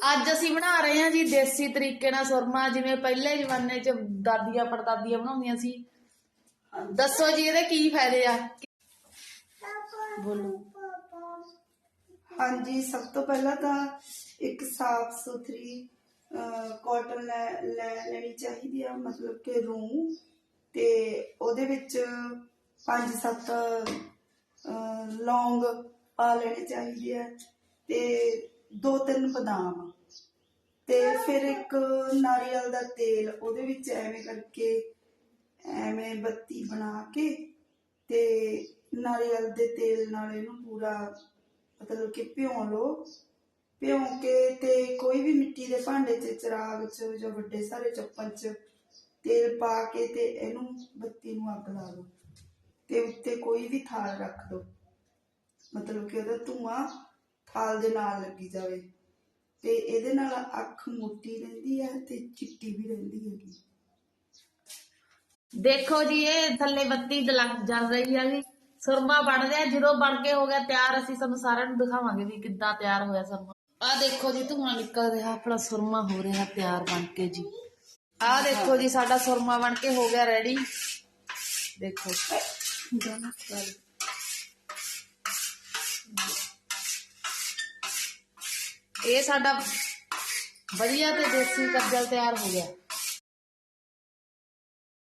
ਅੱਜ ਅਸੀਂ ਬਣਾ ਰਹੇ ਹਾਂ ਜੀ ਦੇਸੀ ਤਰੀਕੇ ਨਾਲ ਸੁਰਮਾ ਜਿਵੇਂ ਪਹਿਲੇ ਜ਼ਮਾਨੇ 'ਚ ਦਾਦੀਆਂ ਪੜਦਾਦੀਆਂ ਬਣਾਉਂਦੀਆਂ ਸੀ। ਦੱਸੋ ਜੀ ਇਹਦੇ ਕੀ ਫਾਇਦੇ ਆ? ਬੋਲੋ। ਹਾਂਜੀ ਸਭ ਤੋਂ ਪਹਿਲਾਂ ਤਾਂ ਇੱਕ ਸਾਫ਼ ਸੁਥਰੀ ਕਾਟਨ ਲੈ ਲੈ ਲੈਣੀ ਚਾਹੀਦੀ ਆ ਮਤਲਬ ਕਿ ਰੂੰ। ਤੇ ਉਹਦੇ ਵਿੱਚ ਪੰਜ ਸੱਤ ਅਹ, ਲੌਂਗ ਪਾ ਲੈਣੇ ਚਾਹੀਦੇ ਆ। ਤੇ ਦੋ ਤਿੰਨ ਬਦਾਮ। ਤੇ ਫਿਰ ਇੱਕ ਨਾਰੀਅਲ ਦਾ ਤੇਲ, ਉਹਦੇ ਵਿੱਚ ਐਵੇਂ ਕਰਕੇ ਐਵੇਂ ਬੱਤੀ ਬਣਾ ਕੇ ਤੇ ਨਾਰੀਅਲ ਦੇ ਤੇਲ ਨਾਲ ਇਹਨੂੰ ਪੂਰਾ ਮਤਲਬ ਕਿ ਭਿਉਂ ਲਓ। ਭਿਉਂ ਕੇ ਤੇ ਕੋਈ ਵੀ ਮਿੱਟੀ ਦੇ ਭਾਂਡੇ 'ਚ, ਚਰਾਗ 'ਚ ਜਾਂ ਵੱਡੇ ਸਾਰੇ ਚੱਪਲ 'ਚ ਤੇਲ ਪਾ ਕੇ ਤੇ ਇਹਨੂੰ ਬੱਤੀ ਨੂੰ ਅੱਗ ਲਾ ਦਿਓ। ਤੇ ਉੱਤੇ ਕੋਈ ਵੀ ਥਾਲ ਰੱਖ ਦਿਓ। ਮਤਲਬ ਕਿ ਉਹਦਾ ਧੂਆਂ ਥਾਲ ਦੇ ਨਾਲ ਲੱਗੀ ਜਾਵੇ। ਤੇ ਇਹਦੇ ਨਾਲ ਅੱਖ ਮੋਟੀ ਰਹਿੰਦੀ ਹੈ ਤੇ ਚਿੱਟੀ ਵੀ ਰਹਿੰਦੀ ਹੈਗੀ। ਦੇਖੋ ਜੀ ਇਹ ਥੱਲੇ ਬੱਤੀ ਜਲ ਜਲ ਰਹੀ ਆ ਜੀ। ਸੁਰਮਾ ਬਣ ਰਿਹਾ ਜਦੋਂ ਬਣ ਕੇ ਹੋ ਗਿਆ ਤਿਆਰ ਅਸੀਂ ਤੁਹਾਨੂੰ ਸਾਰਿਆਂ ਨੂੰ ਦਿਖਾਵਾਂਗੇ ਵੀ ਕਿੱਦਾਂ ਤਿਆਰ ਹੋਇਆ ਸੁਰਮਾ। ਆ ਦੇਖੋ ਜੀ ਧੂਆਂ ਨਿਕਲ ਰਿਹਾ ਆਪਣਾ ਸੁਰਮਾ ਹੋ ਰਿਹਾ ਤਿਆਰ ਬਣ ਕੇ ਜੀ। ਆ ਦੇਖੋ ਜੀ ਸਾਡਾ ਸੁਰਮਾ ਬਣ ਕੇ ਹੋ ਗਿਆ ਰੈਡੀ ਦੇਖੋ। ਇਹ ਸਾਡਾ ਵਧੀਆ ਤੇ ਦੇਸੀ ਕੱਜਲ ਤਿਆਰ ਹੋ ਗਿਆ।